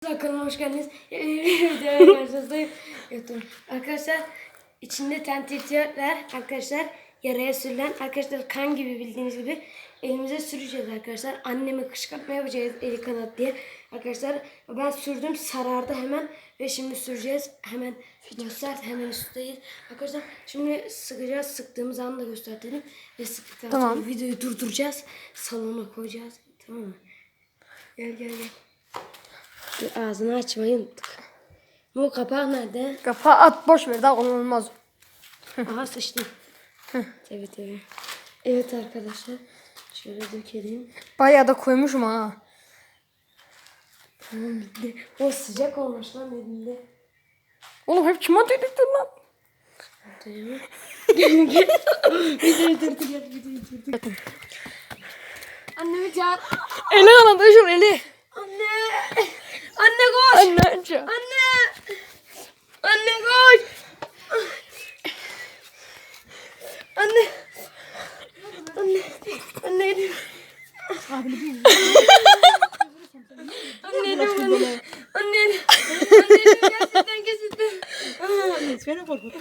Kanalıma hoş geldiniz. Videoya karşınızdayım. YouTube. Arkadaşlar içinde tentikler arkadaşlar yaraya sürülen arkadaşlar kan gibi bildiğiniz gibi elimize süreceğiz arkadaşlar. Anneme kışkırtma yapacağız eli kanat diye. Arkadaşlar ben sürdüm sarardı hemen ve şimdi süreceğiz. Hemen göster hemen üstteyiz. Arkadaşlar şimdi sıkacağız. Sıktığımız anı da göstertelim. Ve sıktıktan Tamam. sonra videoyu durduracağız. Salona koyacağız. Tamam mı? Gel gel gel. Dur, Ağzını açmayı unuttuk. Bu kapak nerede? Kapağı at boş ver daha kullanılmaz. Aha sıçtım. tabii tabii. Evet arkadaşlar. Şöyle dökelim. Bayağı da koymuşum ha. Tamam bitti. O sıcak olmuş lan elinde. Oğlum hep çimento dedik lan. Tamam. Videoyu durdur gel videoyu durdur. Annemi çağır. Eli kanadı şu eli. Anne. Anne koş. Anne. Anne. Anne koş. Anne. Anne. Anne. Anne. Anne. Gerçekten kesildi. Seni korkuttu.